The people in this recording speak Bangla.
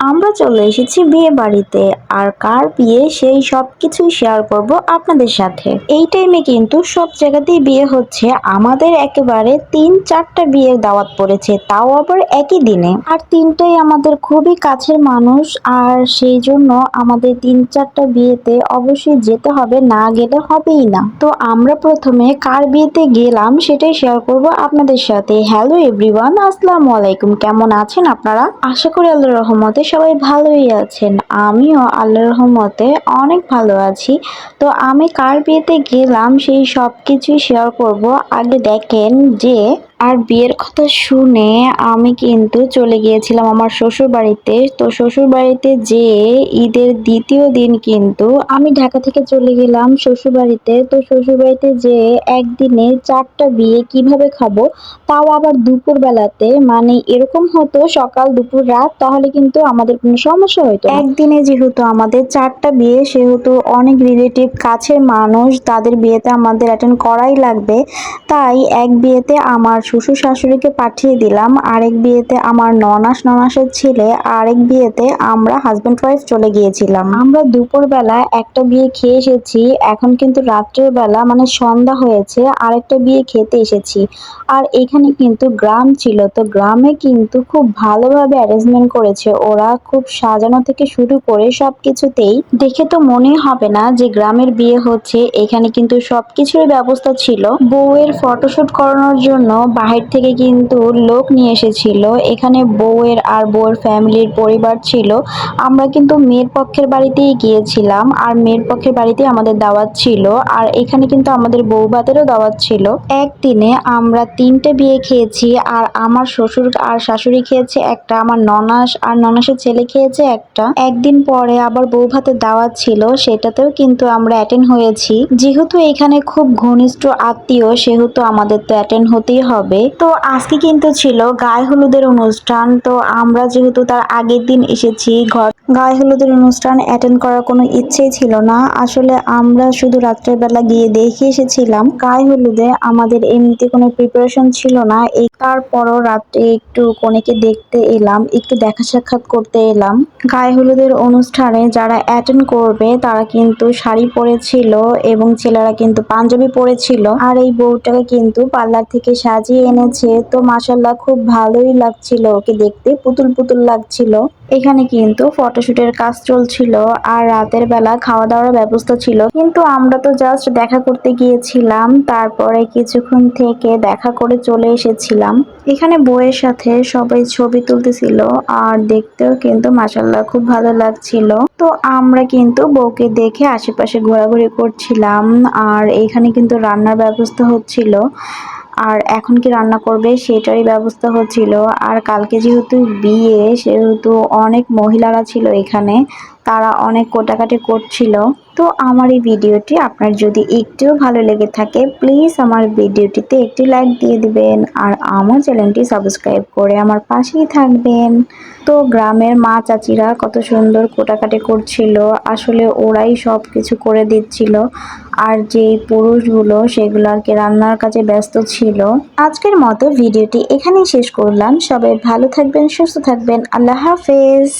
আমরা চলে এসেছি বিয়ে বাড়িতে, আর কার বিয়ে সেই সব কিছুই শেয়ার করব আপনাদের সাথে। এই টাইমে কিন্তু সব জায়গাতেই বিয়ে হচ্ছে। আমাদের একেবারে তিন চারটা বিয়ের দাওয়াত পড়েছে, তাও আবার একই দিনে। আর তিনটাই আমাদের খুবই কাছের মানুষ, আর সেই জন্য আমাদের তিন চারটা বিয়েতে অবশ্যই যেতে হবে, না গেলে হবেই না। তো আমরা প্রথমে কার বিয়েতে গেলাম সেটাই শেয়ার করব আপনাদের সাথে। হ্যালো এভরিওয়ান আসসালামু আলাইকুম। কেমন আছেন আপনারা? আশা করি আল্লাহ রহমতে সবাই ভালোই আছেন। আমিও আল্লাহর রহমতে অনেক ভালো আছি। তো আমি কার বিয়েতে গেলাম সেই সব কিছুই শেয়ার করব। আগে দেখেন যে আর বিয়ের কথা শুনে আমি কিন্তু চলে গিয়েছিলাম আমার শ্বশুর বাড়িতে তো শ্বশুর বাড়িতে যে ঈদের দ্বিতীয় দিন কিন্তু আমি ঢাকা থেকে চলে গেলাম শ্বশুর বাড়িতে তো শ্বশুর বাড়িতে যে একদিনে চারটা বিয়ে কীভাবে খাব তাও আবার দুপুর বেলাতে মানে এরকম হতো সকাল, দুপুর, রাত, তাহলে কিন্তু আমাদের কোনো সমস্যা হতো একদিনে যেহেতু আমাদের চারটা বিয়ে, সেহেতু অনেক রিলেটিভ কাছের মানুষ, তাদের বিয়েতে আমাদের অ্যাটেন্ড করাই লাগবে। তাই এক বিয়েতে আমার শ্বশুর শাশুড়িকে পাঠিয়ে দিলাম, আরেক বিয়েতে আমার ননাস ননাসের ছেলে, আরেক বিয়েতে আমরা হাজব্যান্ড ওয়াইফ চলে গিয়েছিলাম। আমরা দুপুরবেলা একটা বিয়ে খেয়ে এসেছি, এখন কিন্তু রাত্রের বেলা মানে সন্ধ্যা হয়েছে, আরেকটা বিয়ে খেতে এসেছি। আর এখানে কিন্তু গ্রাম ছিল, তো গ্রামে কিন্তু খুব ভালোভাবে অ্যারেঞ্জমেন্ট করেছে, ওরা খুব সাজানো থেকে শুরু করে সব কিছুতেই দেখে তো মনে হবে না যে গ্রামের বিয়ে হচ্ছে, এখানে কিন্তু সবকিছুর ব্যবস্থা ছিল। বউয়ের ফটোশুট করানোর জন্য বাহির থেকে কিন্তু লোক নিয়ে এসেছিল। এখানে বউয়ের আর বউয়ের ফ্যামিলির পরিবার ছিল। আমরা কিন্তু মেয়ের পক্ষের বাড়িতেই গিয়েছিলাম আর মেয়ের পক্ষের বাড়িতে আমাদের দাওয়াত ছিল আর এখানে কিন্তু আমাদের বউ ভাতেরও দাওয়াত ছিল। একদিনে আমরা তিনটে বিয়ে খেয়েছি আর আমার শ্বশুর আর শাশুড়ি খেয়েছে একটা, আমার ননাস আর ননাসের ছেলে খেয়েছে একটা। একদিন পরে আবার বউ ভাতের দাওয়াত ছিল, সেটাতেও কিন্তু আমরা অ্যাটেন্ড হয়েছি। যেহেতু এখানে খুব ঘনিষ্ঠ আত্মীয়, সেহেতু আমাদের তো অ্যাটেন্ড হতেই হবে। তো আজকে কিন্তু ছিল গায়ে হলুদের অনুষ্ঠান। তো আমরা যেহেতু তার আগের দিন এসেছি, ঘর গায়ে হলুদের অনুষ্ঠান অ্যাটেন্ড করার কোনো ইচ্ছেই ছিল না। আসলে আমরা শুধু রাত্রেবেলা গিয়ে দেখে এসেছিলাম, গায়ে হলুদে আমাদের এমনিতে কোনো প্রিপারেশন ছিল না। এই তারপরও রাত্রে একটু কনেকে দেখতে এলাম, একটু দেখা সাক্ষাৎ করতে এলাম। গায়ে হলুদের অনুষ্ঠানে যারা অ্যাটেন্ড করবে, তারা কিন্তু শাড়ি পরেছিল এবং ছেলেরা কিন্তু পাঞ্জাবি পরেছিল। আর এই বউটাকে কিন্তু পার্লার থেকে সাজিয়ে এনেছে। তো মাসাল্লাহ খুব ভালোই লাগছিল ওকে দেখতে, পুতুল পুতুল লাগছিল। এখানে কিন্তু ফটোশুটের কাজ চলছিল আর রাতের বেলা খাওয়া দাওয়ার ব্যবস্থা ছিল। কিন্তু আমরা তো জাস্ট দেখা করতে গিয়েছিলাম, তারপরে কিছুক্ষণ থেকে দেখা করে চলে এসেছিলাম। এখানে বইয়ের সাথে সবাই ছবি তুলতেছিল আর দেখতেও কিন্তু মাসাল্লাহ খুব ভালো লাগছিল। তো আমরা কিন্তু বউকে দেখে আশেপাশে ঘোরাঘুরি করছিলাম আর এখানে কিন্তু রান্নার ব্যবস্থা হচ্ছিল। আর এখন কি রান্না করবে সেটারই ব্যবস্থা হচ্ছিল। আর কালকে যেহেতু বিয়ে, সেহেতু অনেক মহিলারা ছিল এখানে, তারা অনেক কোটাকাটি করছিল। তো আমার এই ভিডিওটি আপনার যদি একটুও ভালো লেগে থাকে প্লিজ আমার ভিডিওটিতে একটি লাইক দিয়ে দিবেন আর আমার চ্যানেলটি সাবস্ক্রাইব করে আমার পাশেই থাকবেন। তো গ্রামের মা চাচিরা কত সুন্দর কোটাকাটি করছিল, আসলে ওরাই সব কিছু করে দিচ্ছিল। আর যেই পুরুষগুলো সেগুলো আর কি রান্নার কাজে ব্যস্ত ছিল। আজকের মতো ভিডিওটি এখানেই শেষ করলাম। সবাই ভালো থাকবেন, সুস্থ থাকবেন। আল্লাহ হাফেজ।